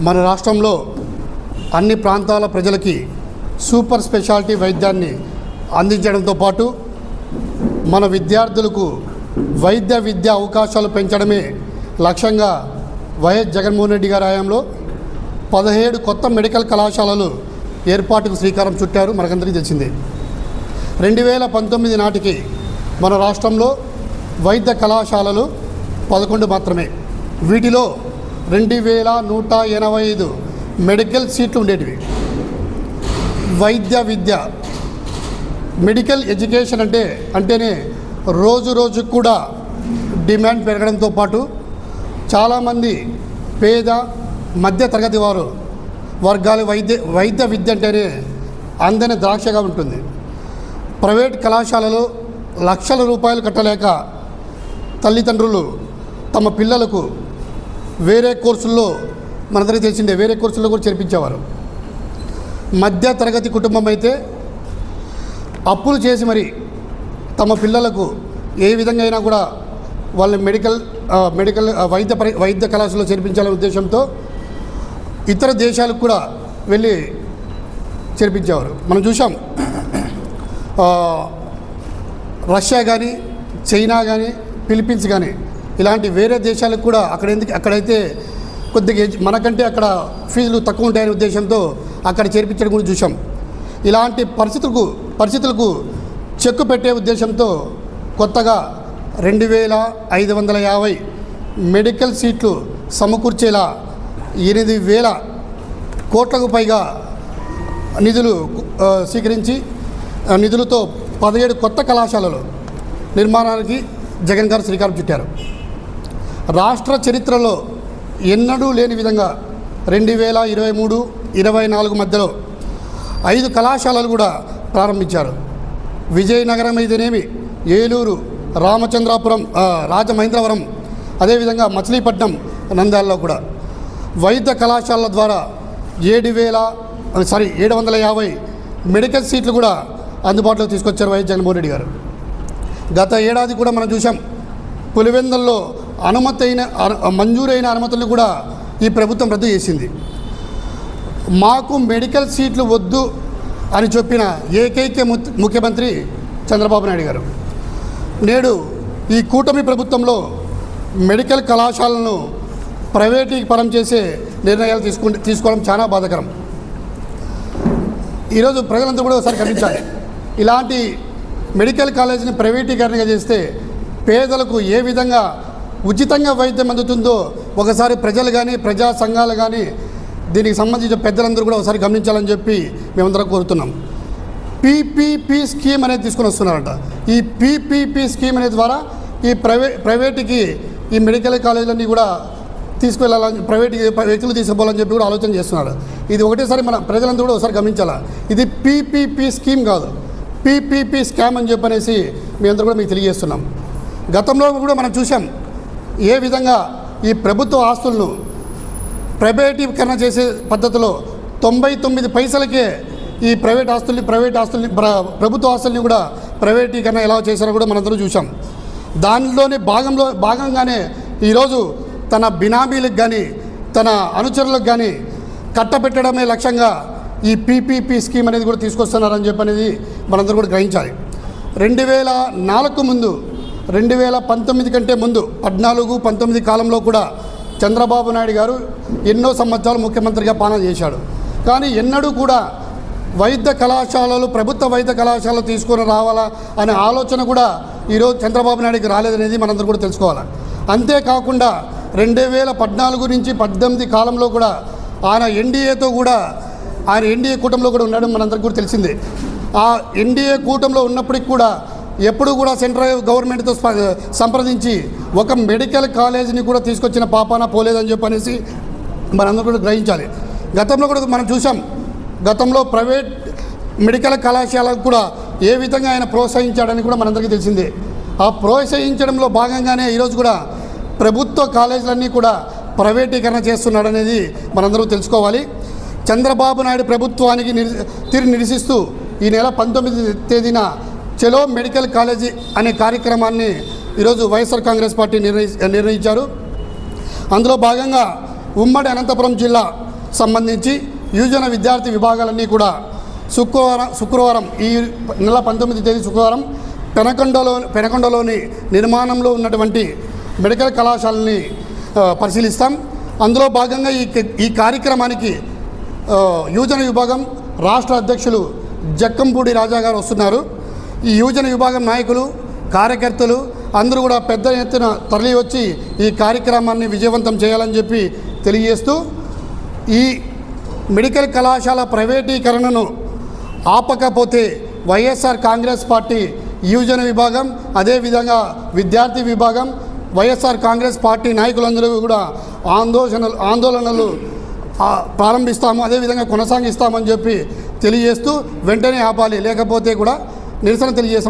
మన రాష్ట్రంలో అన్ని ప్రాంతాల ప్రజలకి సూపర్ స్పెషాలిటీ వైద్యాన్ని అందించడంతో పాటు మన విద్యార్థులకు వైద్య విద్య అవకాశాలు పెంచడమే లక్ష్యంగా వైఎస్ జగన్మోహన్ రెడ్డి గారి హయాంలో పదిహేడు కొత్త మెడికల్ కళాశాలలు ఏర్పాటుకు శ్రీకారం చుట్టారు. మనకందరికీ తెలిసిందే. రెండు వేల పంతొమ్మిది నాటికి మన రాష్ట్రంలో వైద్య కళాశాలలు పదకొండు మాత్రమే. వీటిలో రెండు వేల నూట ఎనభై ఐదు మెడికల్ సీట్లు ఉండేటివి. వైద్య విద్య. మెడికల్ ఎడ్యుకేషన్ అంటే అంటేనే రోజు రోజుకు కూడా డిమాండ్ పెరగడంతో పాటు చాలామంది పేద మధ్య తరగతి వారు వర్గాలు వైద్య వైద్య విద్య అంటేనే అందని ద్రాక్షగా ఉంటుంది. ప్రైవేట్ కళాశాలలో లక్షల రూపాయలు కట్టలేక తల్లిదండ్రులు తమ పిల్లలకు వేరే కోర్సుల్లో మనందరికీ తెలిసిందే వేరే కోర్సుల్లో కూడా చేర్పించేవారు. మధ్య తరగతి కుటుంబం అయితే అప్పులు చేసి మరి తమ పిల్లలకు ఏ విధంగా అయినా కూడా వాళ్ళ మెడికల్ మెడికల్ వైద్య పరి వైద్య కళాశాలలో చేర్పించాలనే ఉద్దేశంతో ఇతర దేశాలకు కూడా వెళ్ళి చేర్పించేవారు. మనం చూసాం రష్యా కానీ చైనా కానీ ఫిలిప్పీన్స్ కానీ ఇలాంటి వేరే దేశాలకు కూడా అక్కడ ఎందుకు అక్కడైతే కొద్దిగా మనకంటే అక్కడ ఫీజులు తక్కువ ఉంటాయనే ఉద్దేశంతో అక్కడ చేర్పించడం కూడా చూసాం ఇలాంటి పరిస్థితులకు పరిస్థితులకు చెక్కు పెట్టే ఉద్దేశంతో కొత్తగా రెండు వేల ఐదు వందల యాభై మెడికల్ సీట్లు సమకూర్చేలా ఎనిమిది వేల కోట్లకు పైగా నిధులు స్వీకరించి నిధులతో పదిహేడు కొత్త కళాశాలలు నిర్మాణానికి జగన్ గారు శ్రీకారం చుట్టారు. రాష్ట్ర చరిత్రలో ఎన్నడూ లేని విధంగా రెండు వేల ఇరవై మూడు ఇరవై నాలుగు మధ్యలో ఐదు కళాశాలలు కూడా ప్రారంభించారు. విజయనగరం అయితేనేమి ఏలూరు రామచంద్రాపురం రాజమహేంద్రవరం అదేవిధంగా మచిలీపట్నం నంద్యాలలో కూడా. వైద్య కళాశాలల ద్వారా ఏడు వేల సారీ ఏడు వందల యాభై మెడికల్ సీట్లు కూడా అందుబాటులో తీసుకొచ్చారు వైఎస్ జగన్మోహన్ రెడ్డి గారు. గత ఏడాది కూడా మనం చూసాం పులివెందుల్లో అనుమతి అయిన అను- మంజూరైన అనుమతులు కూడా ఈ ప్రభుత్వం రద్దు చేసింది. మాకు మెడికల్ సీట్లు వద్దు అని చెప్పిన ఏకైక ముఖ్యమంత్రి చంద్రబాబు నాయుడు గారు. నేడు ఈ కూటమి ప్రభుత్వంలో మెడికల్ కళాశాలను ప్రైవేటీకరణం చేసే నిర్ణయాలు తీసుకు తీసుకోవడం చాలా బాధాకరం. ఈరోజు ప్రజలంతా కూడా ఒకసారి గమనించాలి. ఇలాంటి మెడికల్ కాలేజీని ప్రైవేటీకరణగా చేస్తే పేదలకు ఏ విధంగా ఉచితంగా వైద్యం అందుతుందో ఒకసారి ప్రజలు కానీ ప్రజా సంఘాలు కానీ దీనికి సంబంధించిన పెద్దలందరూ కూడా ఒకసారి గమనించాలని చెప్పి మేమందరం కోరుతున్నాం. పీపీపీ స్కీమ్ అనేది తీసుకొని వస్తున్నారట. ఈ పీపీపీ స్కీమ్ అనేది ద్వారా ఈ ప్రైవే ప్రైవేట్కి ఈ మెడికల్ కాలేజీలన్నీ కూడా తీసుకువెళ్ళాలని ప్రైవేట్ వ్యక్తులు తీసుకుపోవాలని చెప్పి కూడా ఆలోచన చేస్తున్నారు ఇది ఒకటేసారి మన ప్రజలందరూ కూడా ఒకసారి గమనించాలా? ఇది పీపీపీ స్కీమ్ కాదు. పీపీపీ స్కామ్ అని చెప్పనేసి మేమందరూ కూడా మీకు తెలియజేస్తున్నాం. గతంలో కూడా మనం చూసాం ఏ విధంగా ఈ ప్రభుత్వ ఆస్తులను ప్రైవేటీకరణ చేసే పద్ధతిలో తొంభై తొమ్మిది పైసలకే ఈ ప్రైవేట్ ఆస్తుల్ని ప్రైవేట్ ఆస్తుల్ని ప్రభుత్వ ఆస్తుల్ని కూడా ప్రైవేటీకరణ ఎలా చేశారో కూడా మనందరం చూసాం దానిలోని భాగంలో భాగంగానే ఈరోజు తన బినామీలకు కానీ తన అనుచరులకు కానీ కట్టబెట్టడమే లక్ష్యంగా ఈ పీపీపీ స్కీమ్ అనేది కూడా తీసుకొస్తున్నారని చెప్పి అనేది మనందరూ కూడా గ్రహించాలి. రెండు వేల నాలుగు ముందు రెండు వేల పంతొమ్మిది కంటే ముందు పద్నాలుగు పంతొమ్మిది కాలంలో కూడా చంద్రబాబు నాయుడు గారు ఎన్నో సంవత్సరాలు ముఖ్యమంత్రిగా పాలన చేశాడు. కానీ ఎన్నడూ కూడా వైద్య కళాశాలలు ప్రభుత్వ వైద్య కళాశాలలు తీసుకొని రావాలా అనే ఆలోచన కూడా ఈరోజు చంద్రబాబు నాయుడుకి రాలేదనేది మనందరూ కూడా తెలుసుకోవాలి. అంతేకాకుండా రెండు వేల పద్నాలుగు నుంచి పద్దెనిమిది కాలంలో కూడా ఆయన ఎన్డీఏతో కూడా ఆయన ఎన్డీఏ కూటమిలో కూడా ఉండడం మనందరికీ కూడా తెలిసిందే. ఆ ఎన్డీఏ కూటమిలో ఉన్నప్పటికి కూడా ఎప్పుడు కూడా సెంట్రల్ గవర్నమెంట్తో సంప్రదించి ఒక మెడికల్ కాలేజీని కూడా తీసుకొచ్చిన పాపాన పోలేదని చెప్పనేసి మనందరూ కూడా గ్రహించాలి. గతంలో కూడా మనం చూసాం గతంలో ప్రైవేట్ మెడికల్ కళాశాలకు కూడా ఏ విధంగా ఆయన ప్రోత్సహించాడని కూడా మనందరికీ తెలిసిందే. ఆ ప్రోత్సహించడంలో భాగంగానే ఈరోజు కూడా ప్రభుత్వ కాలేజీలన్నీ కూడా ప్రైవేటీకరణ చేస్తున్నాడనేది మనందరూ తెలుసుకోవాలి. చంద్రబాబు నాయుడు ప్రభుత్వానికి నిర్ తీరు నిరసిస్తూ ఈ నెల పంతొమ్మిది తేదీన చెలో మెడికల్ కాలేజీ అనే కార్యక్రమాన్ని ఈరోజు వైఎస్ఆర్ కాంగ్రెస్ పార్టీ నిర్ణయించారు. అందులో భాగంగా ఉమ్మడి అనంతపురం జిల్లా సంబంధించి యువజన విద్యార్థి విభాగాలన్నీ కూడా శుక్రవారం శుక్రవారం ఈ నెల పంతొమ్మిది తేదీ శుక్రవారం పెనకొండలో పెనకొండలోని నిర్మాణంలో ఉన్నటువంటి మెడికల్ కళాశాలని పరిశీలిస్తాం. అందులో భాగంగా ఈ ఈ కార్యక్రమానికి యువజన విభాగం రాష్ట్ర అధ్యక్షులు జక్కంపూడి రాజా గారు వస్తున్నారు. ఈ యువజన విభాగం నాయకులు కార్యకర్తలు అందరూ కూడా పెద్ద ఎత్తున తరలి వచ్చి ఈ కార్యక్రమాన్ని విజయవంతం చేయాలని చెప్పి తెలియజేస్తూ ఈ మెడికల్ కళాశాల ప్రైవేటీకరణను ఆపకపోతే వైఎస్ఆర్ కాంగ్రెస్ పార్టీ యువజన విభాగం అదేవిధంగా విద్యార్థి విభాగం వైఎస్ఆర్ కాంగ్రెస్ పార్టీ నాయకులందరూ కూడా ఆందోళనలు ఆందోళనలు ప్రారంభిస్తాము అదేవిధంగా కొనసాగిస్తామని చెప్పి తెలియజేస్తూ వెంటనే ఆపాలి. లేకపోతే కూడా నిరసన తెలియజేస్తాం.